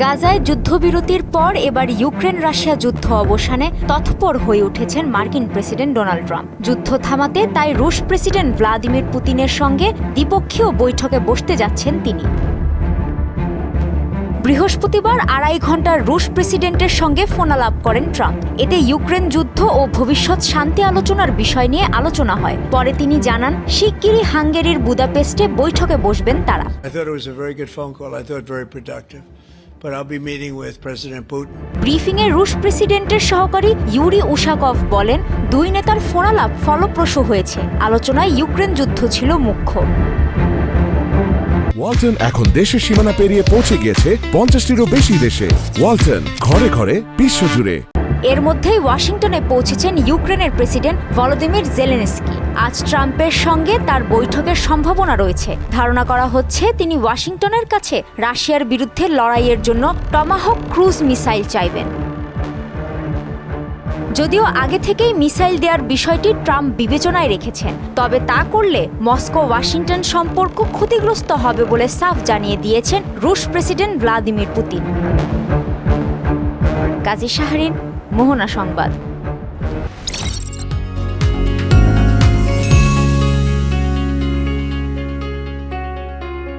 গাজায় যুদ্ধবিরতির পর এবার ইউক্রেন রাশিয়া যুদ্ধ অবসানে তৎপর হয়ে উঠেছেন মার্কিন প্রেসিডেন্ট ডোনাল্ড ট্রাম্প। যুদ্ধ থামাতে তাই রুশ প্রেসিডেন্ট ভ্লাদিমির পুতিনের সঙ্গে দ্বিপক্ষীয় বৈঠকে বসতে যাচ্ছেন তিনি। বৃহস্পতিবার আড়াই ঘণ্টার রুশ প্রেসিডেন্টের সঙ্গে ফোনালাপ করেন ট্রাম্প। এতে ইউক্রেন যুদ্ধ ও ভবিষ্যৎ শান্তি আলোচনার বিষয় নিয়ে আলোচনা হয়। পরে তিনি জানান, শিগগিরই হাঙ্গেরির বুদাপেস্টে বৈঠকে বসবেন তারা। ব্রিফিংয়ে রুশ প্রেসিডেন্টের সহকারী ইউরি উশাকভ বলেন দুই নেতার ফোনালাপ ফলপ্রসূ হয়েছে। আলোচনায় ইউক্রেন যুদ্ধ ছিল মুখ্য। ওয়ালটন এখন দেশের সীমানা পেরিয়ে পৌঁছে গিয়েছে পঞ্চাশটিরও বেশি দেশে। ওয়ালটন ঘরে ঘরে বিশ্বজুড়ে। এর মধ্যেই ওয়াশিংটনে পৌঁছেছেন ইউক্রেনের প্রেসিডেন্ট ভলোদিমির জেলেনস্কি। আজ ট্রাম্পের সঙ্গে তার বৈঠকের সম্ভাবনা রয়েছে। ধারণা করা হচ্ছে তিনি ওয়াশিংটনের কাছে রাশিয়ার বিরুদ্ধে লড়াইয়ের জন্য টমাহক ক্রুজ মিসাইল চাইবেন। যদিও আগে থেকেই মিসাইল দেওয়ার বিষয়টি ট্রাম্প বিবেচনায় রেখেছেন, তবে তা করলে মস্কো ওয়াশিংটন সম্পর্ক ক্ষতিগ্রস্ত হবে বলে সাফ জানিয়ে দিয়েছেন রুশ president Vladimir Putin. Kazi Shahrin, Mohona সংবাদ।